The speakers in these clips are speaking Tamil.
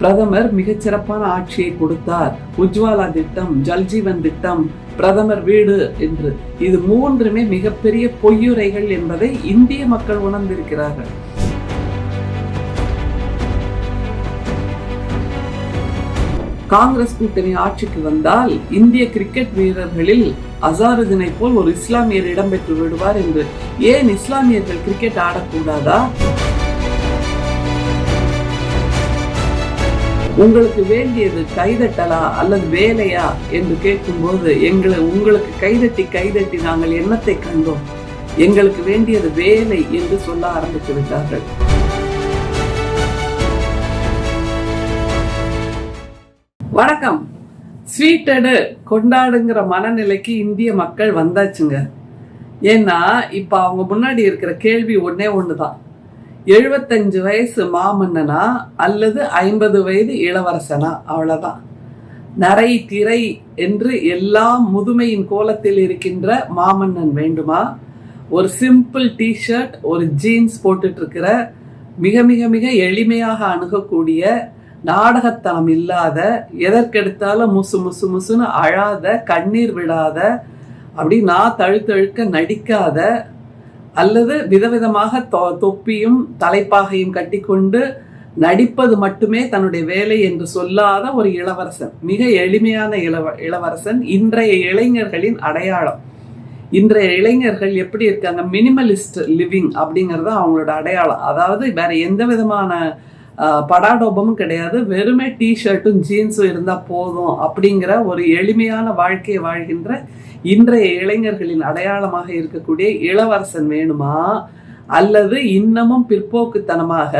பிரதமர் மிகச்சிறப்பான ஆட்சியை கொடுத்தார். உஜ்வாலா திட்டம் ஜல்ஜீவன் திட்டம் பிரதமர் வீடு என்று. இது மூன்றுமே மிகப்பெரிய பொய்யுரைகள் என்பதை இந்திய மக்கள் உணர்ந்திருக்கிறார்கள். காங்கிரஸ் கூட்டணி ஆட்சிக்கு வந்தால் இந்திய கிரிக்கெட் வீரர்களில் அசாருதீனை போல் ஒரு இஸ்லாமியர் இடம்பெற்று விடுவார் என்று. ஏன் இஸ்லாமியர்கள் கிரிக்கெட் ஆடக்கூடாதா? உங்களுக்கு வேண்டியது கைதட்டலா அல்லது வேலையா என்று கேட்கும்போது எங்களை உங்களுக்கு கைதட்டி கைதட்டி நாங்கள் என்னத்தை கண்டோம்? எங்களுக்கு வேண்டியது வேலை என்று சொல்ல ஆரம்பித்து விட்டார்கள். வணக்கம். ஸ்வீட்டடு கொண்டாடுங்கிற மனநிலைக்கு இந்திய மக்கள் வந்தாச்சுங்க. ஏன்னா இப்போ அவங்க முன்னாடி இருக்கிற கேள்வி ஒன்னே தான் எழுபத்தஞ்சு வயசு மாமன்னனா அல்லது ஐம்பது வயது இளவரசனா? அவ்வளவுதான். நரை திரை என்று எல்லாம் முதுமையின் கோலத்தில் இருக்கின்ற மாமன்னன் வேண்டுமா? ஒரு சிம்பிள் டிஷர்ட் ஒரு ஜீன்ஸ் போட்டுட்டு இருக்கிற மிக மிக மிக எளிமையாக அணுகக்கூடிய நாடகத்தனம் இல்லாத எதற்கெடுத்தாலும் முசு முசு முசுன்னு அழாத கண்ணீர் விடாத அப்படி நான் தழுத்தழுக்க நடிக்காத அல்லது விதவிதமாக தொ தொப்பியும் தலைப்பாகையும் கட்டிக்கொண்டு நடிப்பது மட்டுமே தன்னுடைய வேலை என்று சொல்லாத ஒரு இளவரசன். மிக எளிமையான இளவ இளவரசன். இன்றைய இளைஞர்களின் அடையாளம். இன்றைய இளைஞர்கள் எப்படி இருக்காங்க? மினிமலிஸ்ட் லிவிங் அப்படிங்கிறது அவங்களோட அடையாளம். அதாவது வேற எந்த விதமான படாடோபமும் கிடையாது. வெறுமே டிஷர்ட்டும் ஜீன்ஸும் இருந்தால் போதும் அப்படிங்கிற ஒரு எளிமையான வாழ்க்கையை வாழ்கின்ற இன்றைய இளைஞர்களின் அடையாளமாக இருக்கக்கூடிய இளவரசன் வேணுமா? அல்லது இன்னமும் பிற்போக்குத்தனமாக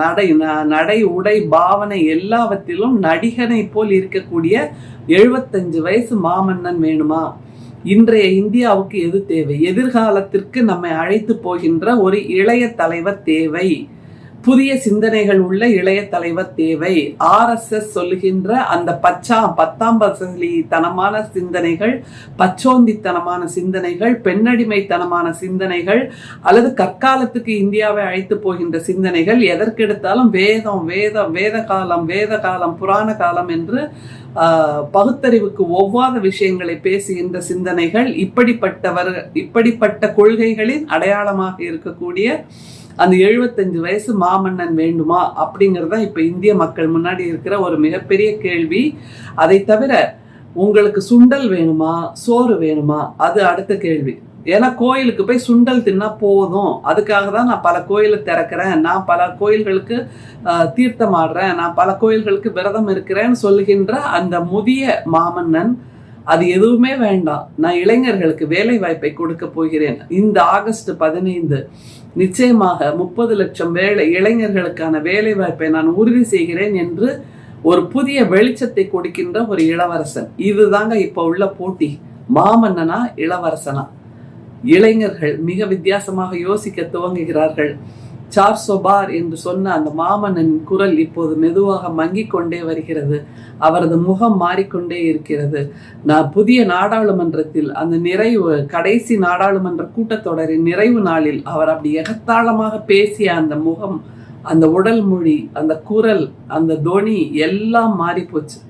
நடை நடை உடை பாவனை எல்லாவற்றிலும் நடிகனை போல் இருக்கக்கூடிய எழுபத்தஞ்சு வயசு மாமன்னன் வேணுமா? இன்றைய இந்தியாவுக்கு எது தேவை? எதிர்காலத்திற்கு நம்மை அழைத்து போகின்ற ஒரு இளைய தலைவர் தேவை. புதிய சிந்தனைகள் உள்ள இளைய தலைவர் தேவை. ஆர் எஸ் எஸ் சொல்லுகின்ற அந்த பச்சா பத்தாம் பசலித்தனமான தனமான சிந்தனைகள் பச்சோந்தித்தனமான சிந்தனைகள் பெண்ணடிமைத்தனமான சிந்தனைகள் அல்லது கற்காலத்துக்கு இந்தியாவை அழைத்து போகின்ற சிந்தனைகள் எதற்கெடுத்தாலும் வேதம் வேதம் வேத காலம் வேத காலம் புராண காலம் என்று பகுத்தறிவுக்கு ஒவ்வாத விஷயங்களை பேசுகின்ற சிந்தனைகள் இப்படிப்பட்டவர் இப்படிப்பட்ட கொள்கைகளின் அடையாளமாக இருக்கக்கூடிய அந்த எழுபத்தஞ்சு வயசு மாமன்னன் வேண்டுமா அப்படிங்கிறது தான் இப்போ இந்திய மக்கள் முன்னாடி இருக்கிற ஒரு மிகப்பெரிய கேள்வி. அதை தவிர உங்களுக்கு சுண்டல் வேணுமா? சோறு வேணுமா? அது அடுத்த கேள்வி. ஏன்னா கோயிலுக்கு போய் சுண்டல் தின்னா போதும். அதுக்காக தான் நான் பல கோயிலை திறக்கிறேன். நான் பல கோயில்களுக்கு தீர்த்தம் ஆடுறேன். நான் பல கோயில்களுக்கு விரதம் இருக்கிறேன்னு சொல்லுகின்ற அந்த முதிய மாமன்னன் அது எதுவுமே வேண்டாம். நான் இளைஞர்களுக்கு வேலை வாய்ப்பை கொடுக்க போகிறேன். இந்த ஆகஸ்ட் பதினைந்து நிச்சயமாக முப்பது லட்சம் வேலை இளைஞர்களுக்கான வேலை வாய்ப்பை நான் உறுதி செய்கிறேன் என்று ஒரு புதிய வெளிச்சத்தை கொடுக்கின்ற ஒரு இளவரசன். இதுதாங்க இப்போ உள்ள போட்டி. மாமன்னனா இளவரசனா? இளைஞர்கள் மிக வித்தியாசமாக யோசிக்க துவங்குகிறார்கள். சார் சொபார் என்று சொன்ன அந்த மாமன்னன் குரல் இப்போது மெதுவாக மங்கிக் கொண்டே வருகிறது. அவரது முகம் மாறிக்கொண்டே இருக்கிறது. நான் புதிய நாடாளுமன்றத்தில் அந்த நிறைவு கடைசி நாடாளுமன்ற கூட்டத்தொடரின் நிறைவு நாளில் அவர் அப்படி எகத்தாளமாக பேசிய அந்த முகம் அந்த உடல் மொழி அந்த குரல் அந்த தொனி எல்லாம் மாறி போச்சு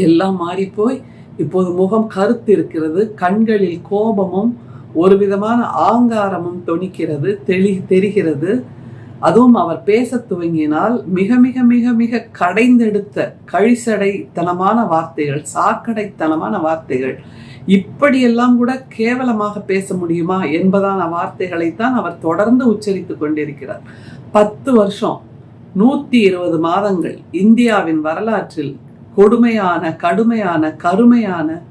எல்லாம் மாறி போய் இப்போது முகம் கருத்து இருக்கிறது கண்களில் கோபமும் ஒரு விதமான ஆங்காரமும் தொனிக்கிறது தெளி தெரிகிறது. அதுவும் அவர் பேச துவங்கினால் மிக மிக மிக மிக கடைந்தெடுத்த கழிசடைத்தனமான வார்த்தைகள் சாக்கடைத்தனமான வார்த்தைகள் இப்படியெல்லாம் கூட கேவலமாக பேச முடியுமா என்பதான வார்த்தைகளைத்தான் அவர் தொடர்ந்து உச்சரித்து கொண்டிருக்கிறார். பத்து வருஷம் நூத்தி இருபது மாதங்கள் இந்தியாவின் வரலாற்றில் கொடுமையான கடுமையான கருமையான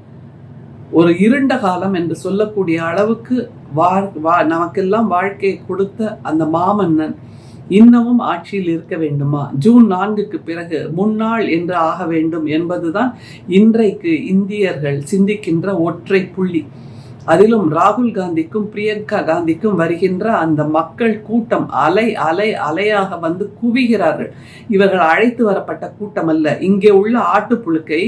ஒரு இருண்ட காலம் என்று சொல்லக்கூடிய அளவுக்கு வா நமக்கெல்லாம் வாழ்க்கையை கொடுத்த அந்த மாமன்னன் இன்னமும் ஆட்சியில் இருக்க வேண்டுமா? ஜூன் நான்குக்கு பிறகு முன்னாள் என்று ஆக வேண்டும் என்பதுதான் இன்றைக்கு இந்தியர்கள் சிந்திக்கின்ற ஒற்றை புள்ளி. அதிலும் ராகுல் காந்திக்கும் பிரியங்கா காந்திக்கும் வருகின்ற அந்த மக்கள் கூட்டம் அலை அலை அலையாக வந்து குவிகிறார்கள். இவர்கள் அழைத்து வரப்பட்ட கூட்டம் அல்ல இங்கே உள்ள ஆட்டுப்புழுக்கை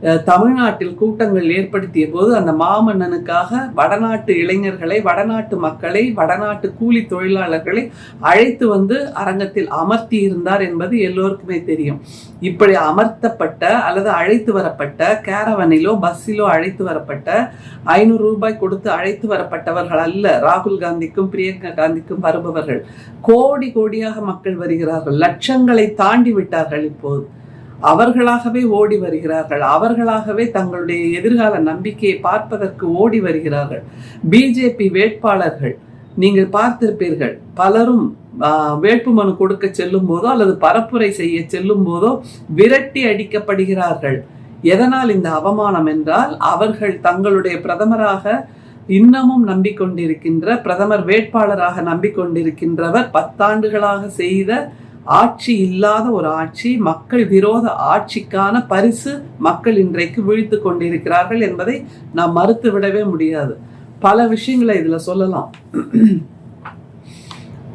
தமிழ்நாட்டில் கூட்டங்கள் ஏற்படுத்திய போது அந்த மாமன்னனுக்காக வடநாட்டு இளைஞர்களை வடநாட்டு மக்களை வடநாட்டு கூலி தொழிலாளர்களை அழைத்து வந்து அரங்கத்தில் அமர்த்தி இருந்தார் என்பது எல்லோருக்குமே தெரியும். இப்படி அமர்த்தப்பட்ட அல்லது அழைத்து வரப்பட்ட கேரவனிலோ பஸ்ஸிலோ அழைத்து வரப்பட்ட ஐநூறு ரூபாய் கொடுத்து அழைத்து வரப்பட்டவர்கள் அல்ல ராகுல் காந்திக்கும் பிரியங்கா காந்திக்கும் வருபவர்கள். கோடி கோடியாக மக்கள் வருகிறார்கள். லட்சங்களை தாண்டி விட்டார்கள் இப்போது. அவர்களாகவே ஓடி வருகிறார்கள். அவர்களாகவே தங்களுடைய எதிர்கால நம்பிக்கையை பார்ப்பதற்கு ஓடி வருகிறார்கள். பிஜேபி வேட்பாளர்கள் நீங்கள் பார்த்திருப்பீர்கள் பலரும் வேட்புமனு கொடுக்க செல்லும் போதோ அல்லது பரப்புரை செய்ய செல்லும் போதோ விரட்டி அடிக்கப்படுகிறார்கள். எதனால் இந்த அவமானம் என்றால் அவர்கள் தங்களுடைய பிரதமராக இன்னமும் நம்பிக்கொண்டிருக்கின்ற பிரதமர் வேட்பாளராக நம்பிக்கொண்டிருக்கின்றவர் பத்தாண்டுகளாக செய்த ஆட்சி இல்லாத ஒரு ஆட்சி மக்கள் விரோத ஆட்சிக்கான பரிசு மக்கள் இன்றைக்கு விழித்து கொண்டிருக்கிறார்கள் என்பதை நாம் மறுத்து விடவே முடியாது. பல விஷயங்களை இதுல சொல்லலாம்.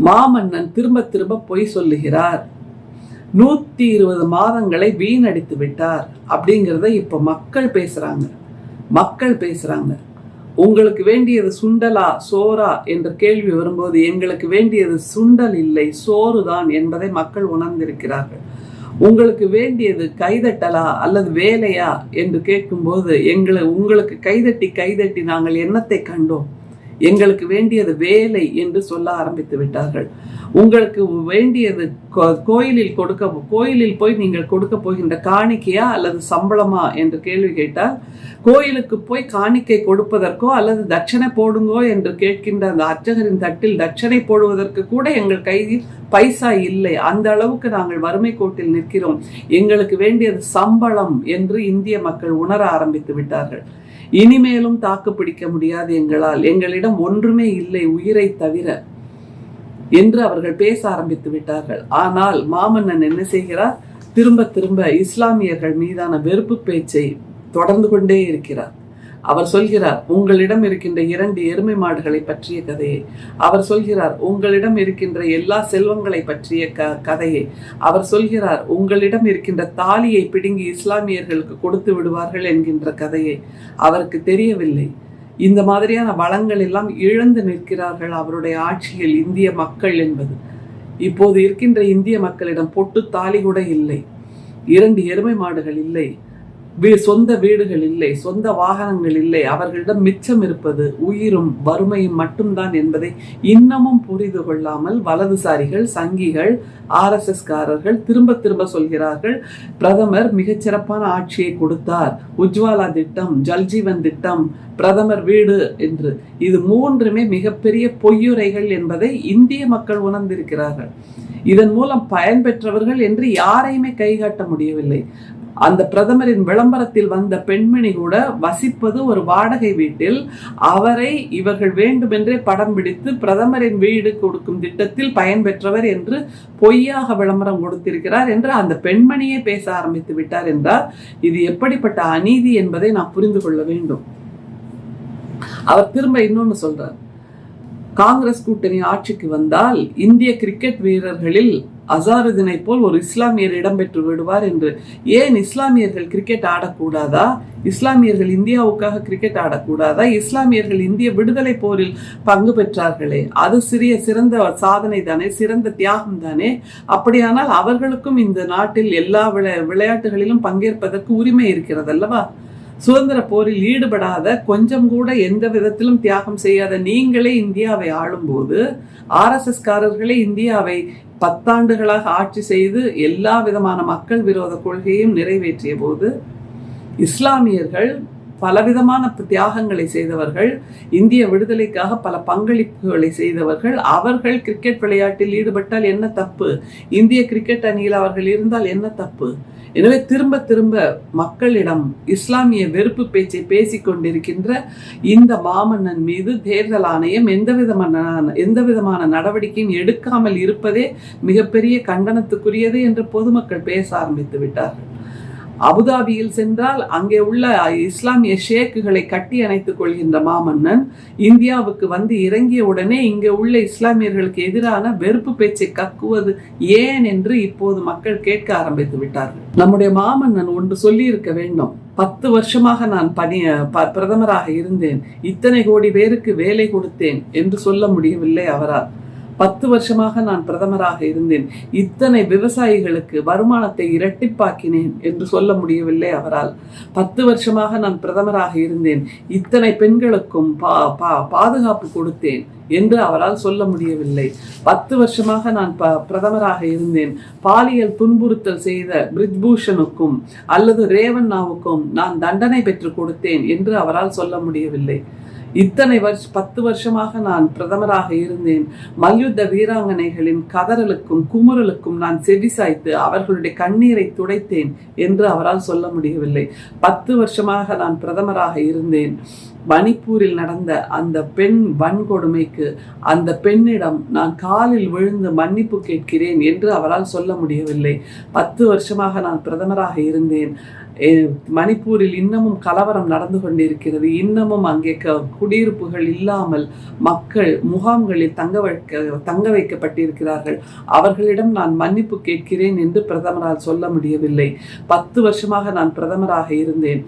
மாமன்னன் திரும்ப திரும்ப பொய் சொல்லுகிறார். நூத்தி இருபது மாதங்களை வீணடித்து விட்டார் அப்படிங்கிறத இப்ப மக்கள் பேசுறாங்க. மக்கள் பேசுறாங்க. உங்களுக்கு வேண்டியது சுண்டலா சோரா என்ற கேள்வி வரும்போது எங்களுக்கு வேண்டியது சுண்டல் இல்லை சோறு தான் என்பதை மக்கள் உணர்ந்திருக்கிறார்கள். உங்களுக்கு வேண்டியது கைதட்டலா அல்லது வேலையா என்று கேட்கும்போது எங்களை உங்களுக்கு கைதட்டி கைதட்டி நாங்கள் என்னத்தை கண்டோம். எங்களுக்கு வேண்டியது வேலை என்று சொல்ல ஆரம்பித்து விட்டார்கள். உங்களுக்கு வேண்டியது கோயிலில் கொடுக்க கோயிலில் போய் நீங்கள் கொடுக்க போகின்ற காணிக்கையா அல்லது சம்பளமா என்று கேள்வி கேட்டால் கோயிலுக்கு போய் காணிக்கை கொடுப்பதற்கோ அல்லது தட்சணை போடுங்கோ என்று கேட்கின்ற அந்த அர்ச்சகரின் தட்டில் தட்சணை போடுவதற்கு கூட எங்கள் கையில் பைசா இல்லை. அந்த அளவுக்கு நாங்கள் வறுமை கோட்டில் நிற்கிறோம். எங்களுக்கு வேண்டியது சம்பளம் என்று இந்திய மக்கள் உணர ஆரம்பித்து விட்டார்கள். இனிமேலும் தாக்கு பிடிக்க முடியாது எங்களால். எங்களிடம் ஒன்றுமே இல்லை உயிரை தவிர என்று அவர்கள் பேச ஆரம்பித்து விட்டார்கள். ஆனால் மாமன்னன் என்ன செய்கிறார்? திரும்ப திரும்ப இஸ்லாமியர்கள் மீதான வெறுப்பு பேச்சை தொடர்ந்து கொண்டே இருக்கிறார். அவர் சொல்கிறார் உங்களிடம் இருக்கின்ற இரண்டு எருமை மாடுகளை பற்றிய கதையை. அவர் சொல்கிறார் உங்களிடம் இருக்கின்ற எல்லா செல்வங்களை பற்றிய க கதையை. அவர் சொல்கிறார் உங்களிடம் இருக்கின்ற தாலியை பிடுங்கி இஸ்லாமியர்களுக்கு கொடுத்து விடுவார்கள் என்கின்ற கதையை. அவருக்கு தெரியவில்லை. இந்த மாதிரியான வளங்கள் எல்லாம் இழந்து நிற்கிறார்கள் அவருடைய ஆட்சியில் இந்திய மக்கள் என்பது. இப்போது இருக்கின்ற இந்திய மக்களிடம் பொட்டு தாலி கூட இல்லை. இரண்டு எருமை மாடுகள் இல்லை. சொந்த வீடுகள் இல்லை சொந்த வாகனங்கள் இல்லை அவர்களிடம் மிச்சம் இருப்பது உயிரும் வறுமையும் மட்டும்தான் என்பதை இன்னமும் புரிந்து கொள்ளாமல் வலதுசாரிகள் சங்கிகள் எஸ் காரர்கள் திரும்ப திரும்ப சொல்கிறார்கள். பிரதமர் மிகச்சிறப்பான ஆட்சியை கொடுத்தார். உஜ்வாலா திட்டம் ஜல்ஜீவன் திட்டம் பிரதமர் வீடு என்று. இது மூன்றுமே மிகப்பெரிய பொய்யுரைகள் என்பதை இந்திய மக்கள் உணர்ந்திருக்கிறார்கள். இதன் மூலம் பயன்பெற்றவர்கள் என்று யாரையுமே கைகாட்ட முடியவில்லை. அந்த பிரதமரின் விளம்பரத்தில் வந்த பெண்மணி கூட வசிப்பது ஒரு வாடகை வீட்டில் அவரை இவர்கள் வேண்டுமென்றே படம் பிடித்து பிரதமரின் வீடு கொடுக்கும் திட்டத்தில் பயன்பெற்றவர் என்று பொய்யாக விளம்பரம் கொடுத்திருக்கிறார் என்று அந்த பெண்மணியே பேச ஆரம்பித்து விட்டார் என்றார். இது எப்படிப்பட்ட அநீதி என்பதை நான் புரிந்து கொள்ள வேண்டும். அவர் திரும்ப இன்னொன்னு சொல்றார். காங்கிரஸ் கூட்டணி ஆட்சிக்கு வந்தால் இந்திய கிரிக்கெட் வீரர்களில் அசாருதீனை போல் ஒரு இஸ்லாமியர் இடம்பெற்று விடுவார் என்று. ஏன் இஸ்லாமியர்கள் கிரிக்கெட் ஆடக்கூடாதா? இஸ்லாமியர்கள் இந்தியாவுக்காக கிரிக்கெட் ஆடக்கூடாதா? இஸ்லாமியர்கள் இந்திய விடுதலை போரில் பங்கு பெற்றார்களே. அது சிறிய சிறந்த சாதனை தானே சிறந்த தியாகம் தானே. அப்படியானால் அவர்களுக்கும் இந்த நாட்டில் எல்லா விளையாட்டுகளிலும் பங்கேற்பதற்கு உரிமை இருக்கிறது அல்லவா சுதந்திர போரில் ஈடுபடாத கொஞ்சம் கூட எந்த விதத்திலும் தியாகம் செய்யாத நீங்களே இந்தியாவை ஆளும்போது ஆர்எஸ்எஸ்காரர்களே இந்தியாவை பத்தாண்டுகளாக ஆட்சி செய்து எல்லா விதமான மக்கள் விரோத கொள்கையும் நிறைவேற்றிய போது இஸ்லாமியர்கள் பலவிதமான தியாகங்களை செய்தவர்கள் இந்திய விடுதலைக்காக பல பங்களிப்புகளை செய்தவர்கள் அவர்கள் கிரிக்கெட் விளையாட்டில் ஈடுபட்டால் என்ன தப்பு? இந்திய கிரிக்கெட் அணியில் அவர்கள் இருந்தால் என்ன தப்பு? எனவே திரும்ப திரும்ப மக்களிடம் இஸ்லாமிய வெறுப்பு பேச்சை பேசிக் கொண்டிருக்கின்ற இந்த மாமன்னன் மீது தேர்தல் ஆணையம் எந்த விதமான எந்த விதமான நடவடிக்கையும் எடுக்காமல் இருப்பதே மிகப்பெரிய கண்டனத்துக்குரியது என்று பொதுமக்கள் பேச ஆரம்பித்து விட்டார்கள். அபுதாபியில் சென்றால் அங்கே உள்ள இஸ்லாமிய ஷேக்குகளை கட்டி அணைத்துக் கொள்கின்ற மாமன்னன் இந்தியாவுக்கு வந்து இறங்கிய உடனே இங்கே உள்ள இஸ்லாமியர்களுக்கு எதிரான வெறுப்பு பேச்சை கக்குவது ஏன் என்று இப்போது மக்கள் கேட்க ஆரம்பித்து விட்டார்கள். நம்முடைய மாமன்னன் ஒன்று சொல்லி இருக்க வேண்டும். பத்து வருஷமாக நான் பணி ப- பிரதமராக இருந்தேன். இத்தனை கோடி பேருக்கு வேலை கொடுத்தேன் என்று சொல்ல முடியவில்லை அவரால். பத்து வருஷமாக நான் பிரதமராக இருந்தேன். இத்தனை விவசாயிகளுக்கு வருமானத்தை இரட்டிப்பாக்கினேன் என்று சொல்ல முடியவில்லை அவரால். பத்து வருஷமாக நான் பிரதமராக இருந்தேன். இத்தனை பெண்களுக்கும் பா பா பாதுகாப்பு கொடுத்தேன் என்று அவரால் சொல்ல முடியவில்லை. பத்து வருஷமாக நான் ப பிரதமராக இருந்தேன். பாலியல் துன்புறுத்தல் செய்த பிரிஜ்பூஷனுக்கும் அல்லது ரேவண்ணாவுக்கும் நான் தண்டனை பெற்றுக் கொடுத்தேன் என்று அவரால் சொல்ல முடியவில்லை. இத்தனை வருஷ பத்து வருஷமாக நான் பிரதமராக இருந்தேன். மல்யுத்த வீராங்கனைகளின் கதறலுக்கும் குமுறலுக்கும் நான் செவிசாய்த்து அவர்களுடைய கண்ணீரை துடைத்தேன் என்று அவரால் சொல்ல முடியவில்லை. பத்து வருஷமாக நான் பிரதமராக இருந்தேன். மணிப்பூரில் நடந்த அந்த பெண் வன்கொடுமைக்கு அந்த பெண்ணிடம் நான் காலில் விழுந்து மன்னிப்பு கேட்கிறேன் என்று அவரால் சொல்ல முடியவில்லை. பத்து வருஷமாக நான் பிரதமராக இருந்தேன். மணிப்பூரில் இன்னமும் கலவரம் நடந்து கொண்டிருக்கிறது. இன்னமும் அங்கே குடியிருப்புகள் இல்லாமல் மக்கள் முகாம்களில் தங்க வைக்க தங்க வைக்கப்பட்டிருக்கிறார்கள். அவர்களிடம் நான் மன்னிப்பு கேட்கிறேன் என்று பிரதமரால் சொல்ல முடியவில்லை. பத்து வருஷமாக நான் பிரதமராக இருந்தேன்.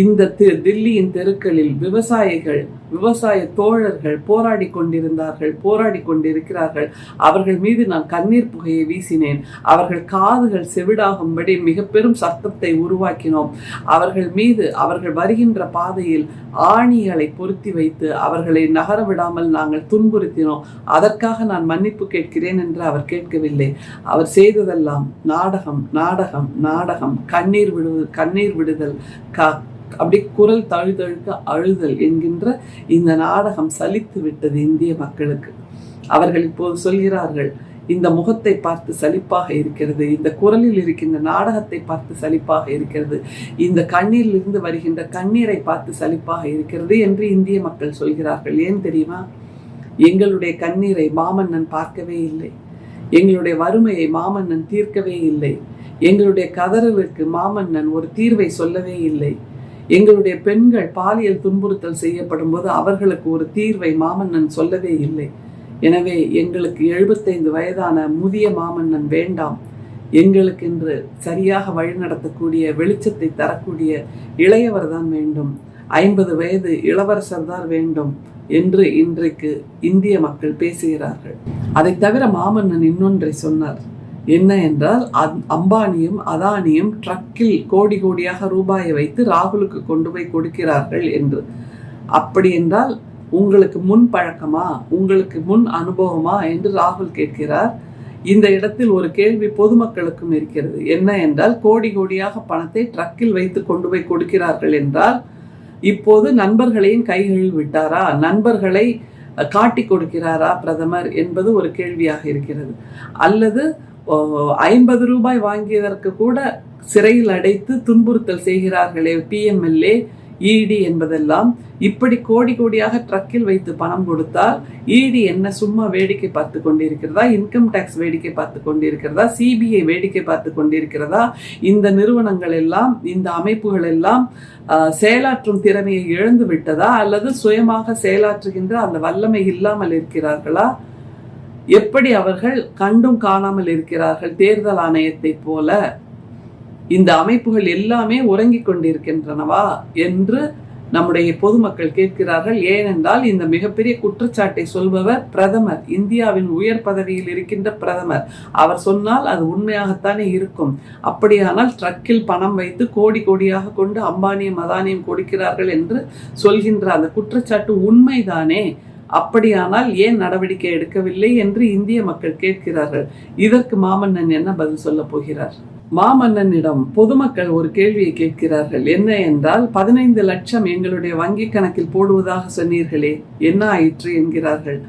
இந்த தில்லியின் தெருக்களில் விவசாயிகள் விவசாய தோழர்கள் போராடி கொண்டிருந்தார்கள் போராடி கொண்டிருக்கிறார்கள். அவர்கள் மீது நான் கண்ணீர் புகையை வீசினேன். அவர்கள் காதுகள் செவிடாகும்படி மிக பெரும் சத்தத்தை உருவாக்கினோம். அவர்கள் மீது அவர்கள் வருகின்ற பாதையில் ஆணிகளை பொருத்தி வைத்து அவர்களை நகர விடாமல் நாங்கள் துன்புறுத்தினோம். அதற்காக நான் மன்னிப்பு கேட்கிறேன் என்று அவர் கேட்கவில்லை. அவர் செய்ததெல்லாம் நாடகம் நாடகம் நாடகம். கண்ணீர் விடு கண்ணீர் விடுதல் கா அப்படி குரல் தழுதழுக்க அழுதல் என்கின்ற இந்த நாடகம் சலித்து விட்டது இந்திய மக்களுக்கு. அவர்கள் இப்போது சொல்கிறார்கள் இந்த முகத்தை பார்த்து சலிப்பாக இருக்கிறது இந்த குரலில் இருக்கின்ற நாடகத்தை பார்த்து சலிப்பாக இருக்கிறது இந்த கண்ணீரிலிருந்து வருகின்ற கண்ணீரை பார்த்து சலிப்பாக இருக்கிறது என்று இந்திய மக்கள் சொல்கிறார்கள். ஏன் தெரியுமா? எங்களுடைய கண்ணீரை மாமன்னன் பார்க்கவே இல்லை. எங்களுடைய வறுமையை மாமன்னன் தீர்க்கவே இல்லை. எங்களுடைய கதறலுக்கு மாமன்னன் ஒரு தீர்வை சொல்லவே இல்லை. எங்களுடைய பெண்கள் பாலியல் துன்புறுத்தல் செய்யப்படும் போது அவர்களுக்கு ஒரு தீர்வை மாமன்னன் சொல்லவே இல்லை. எனவே எங்களுக்கு எழுபத்தைந்து வயதான முதிய மாமன்னன் வேண்டாம். எங்களுக்கென்று சரியாக வழிநடத்தக்கூடிய வெளிச்சத்தை தரக்கூடிய இளையவர் தான் வேண்டும். ஐம்பது வயது இளவரசர் தான் வேண்டும் என்று இன்றைக்கு இந்திய மக்கள் பேசுகிறார்கள். அதை தவிர மாமன்னன் இன்னொன்றை சொன்னார். என்ன என்றால் அம்பானியும் அதானியும் ட்ரக்கில் கோடி கோடியாக ரூபாயை வைத்து ராகுலுக்கு கொண்டு போய் கொடுக்கிறார்கள் என்று. அப்படி என்றால் உங்களுக்கு முன் பழக்கமா? உங்களுக்கு முன் அனுபவமா? என்று ராகுல் கேட்கிறார். இந்த இடத்தில் ஒரு கேள்வி பொதுமக்களுக்கும் இருக்கிறது. என்ன என்றால் கோடி கோடியாக பணத்தை ட்ரக்கில் வைத்து கொண்டு போய் கொடுக்கிறார்கள் என்றால் இப்போது நண்பர்களையும் கைகழுவி விட்டாரா? நண்பர்களை காட்டி காட்டிக் கொடுக்கிறாரா பிரதமர் என்பது ஒரு கேள்வியாக இருக்கிறது. அல்லது ஐம்பது ரூபாய் வாங்கியதற்கு கூட சிறையில் அடைத்து துன்புறுத்தல் செய்கிறார்களே பிஎம்எல்ஏ இடி என்பதெல்லாம். இப்படி கோடி கோடியாக ட்ரக்கில் வைத்து பணம் கொடுத்தால் இடி என்ன சும்மா வேடிக்கை பார்த்து கொண்டிருக்கிறதா? இன்கம் டேக்ஸ் வேடிக்கை பார்த்து கொண்டிருக்கிறதா? சிபிஐ வேடிக்கை பார்த்து கொண்டிருக்கிறதா? இந்த நிறுவனங்கள் எல்லாம் இந்த அமைப்புகள் எல்லாம் செயலாற்றும் திறமையை இழந்து விட்டதா? அல்லது சுயமாக செயலாற்றுகின்ற அந்த வல்லமை இல்லாமல் இருக்கிறார்களா? எப்படி அவர்கள் கண்டும் காணாமல் இருக்கிறார்கள் தேர்தல் ஆணையத்தைப் போல இந்த அமைப்புகள் எல்லாமே உறங்கிக் கொண்டிருக்கின்றனவா என்று நம்முடைய பொதுமக்கள் கேட்கிறார்கள். ஏனென்றால் இந்த மிகப்பெரிய குற்றச்சாட்டை சொல்பவர் பிரதமர் இந்தியாவின் உயர் பதவியில் இருக்கின்ற பிரதமர். அவர் சொன்னால் அது உண்மையாகத்தானே இருக்கும். அப்படியானால் ட்ரக்கில் பணம் வைத்து கோடி கோடியாக கொண்டு அம்பானியும் அதானியும் கொடுக்கிறார்கள் என்று சொல்கின்ற அந்த குற்றச்சாட்டு உண்மைதானே? அப்படியானால் ஏன் நடவடிக்கை எடுக்கவில்லை என்று இந்திய மக்கள் கேட்கிறார்கள். இதற்கு மாமன்னன் என்ன பதில் சொல்ல போகிறார்? மாமன்னனிடம் பொதுமக்கள் ஒரு கேள்வியை கேட்கிறார்கள். என்ன என்றால் பதினைந்து லட்சம் எங்களுடைய வங்கி கணக்கில் போடுவதாக சொன்னீர்களே என்ன ஆயிற்று என்கிறார்கள்.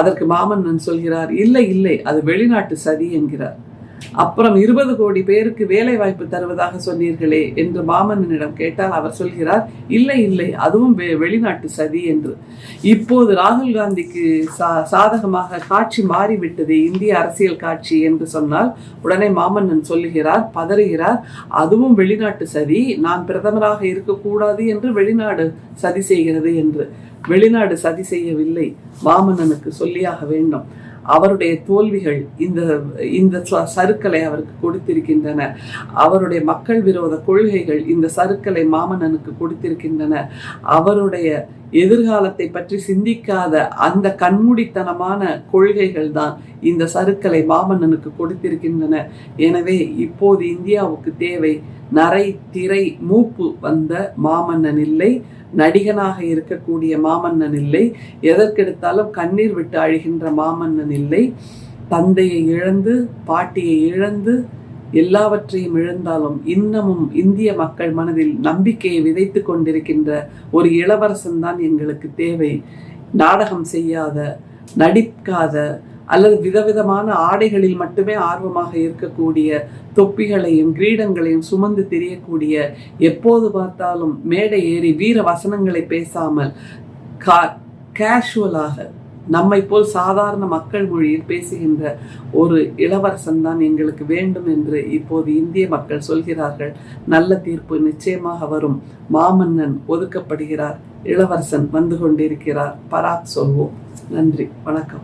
அதற்கு மாமன்னன் சொல்கிறார் இல்லை இல்லை அது வெளிநாட்டு சதி என்கிறார். அப்புறம் இருபது கோடி பேருக்கு வேலை வாய்ப்பு தருவதாக சொன்னீர்களே என்று மாமன்னனிடம் கேட்டால் அவர் சொல்கிறார் இல்லை இல்லை அதுவும் வெ- வெளிநாட்டு சதி என்று. இப்போது ராகுல் காந்திக்கு சா சாதகமாக காட்சி மாறிவிட்டது இந்திய அரசியல் காட்சி என்று சொன்னால் உடனே மாமன்னன் சொல்லுகிறார் பதறுகிறார் அதுவும் வெளிநாட்டு சதி நான் பிரதமராக இருக்கக்கூடாது என்று வெளிநாடு சதி செய்கிறது என்று. வெளிநாடு சதி செய்யவில்லை மாமன்னனுக்கு சொல்லியாக வேண்டும். அவருடைய தோல்விகள் இந்த இந்த ச- அவருக்கு கொடுத்திருக்கின்றன. அவருடைய மக்கள் விரோத கொள்கைகள் இந்த சருக்களை மாமன்னனுக்கு கொடுத்திருக்கின்றன. அவருடைய எதிர்காலத்தை பற்றி சிந்திக்காத அந்த கண்மூடித்தனமான கொள்கைகள் தான் இந்த சருக்களை மாமன்னனுக்கு கொடுத்திருக்கின்றன. எனவே இப்போது இந்தியாவுக்கு தேவை நரை திரை மூப்பு வந்த மாமன்னன் இல்லை நடிகனாக இருக்கக்கூடிய மாமன்னன் இல்லை எதற்கெடுத்தாலும் கண்ணீர் விட்டு அழுகின்ற மாமன்னன் இல்லை. தந்தையை இழந்து பாட்டியை இழந்து எல்லாவற்றையும் இழந்தாலும் இன்னமும் இந்திய மக்கள் மனதில் நம்பிக்கையை விதைத்து கொண்டிருக்கின்ற ஒரு இளவரசன் தான் எங்களுக்கு தேவை. நாடகம் செய்யாத நடிக்காத அல்லது விதவிதமான ஆடைகளில் மட்டுமே ஆர்வமாக இருக்கக்கூடிய தொப்பிகளையும் கிரீடங்களையும் சுமந்து திரியக்கூடிய எப்போது பார்த்தாலும் மேடை ஏறி வீர வசனங்களை பேசாமல் கா கேஷுவலாக நம்மை போல் சாதாரண மக்கள் மொழியில் பேசுகின்ற ஒரு இளவரசன் தான் எங்களுக்கு வேண்டும் என்று இப்போது இந்திய மக்கள் சொல்கிறார்கள். நல்ல தீர்ப்பு நிச்சயமாக வரும். மாமன்னன் ஒதுக்கப்படுகிறார். இளவரசன் வந்து கொண்டிருக்கிறார். பராக் சொல்வோம். நன்றி. வணக்கம்.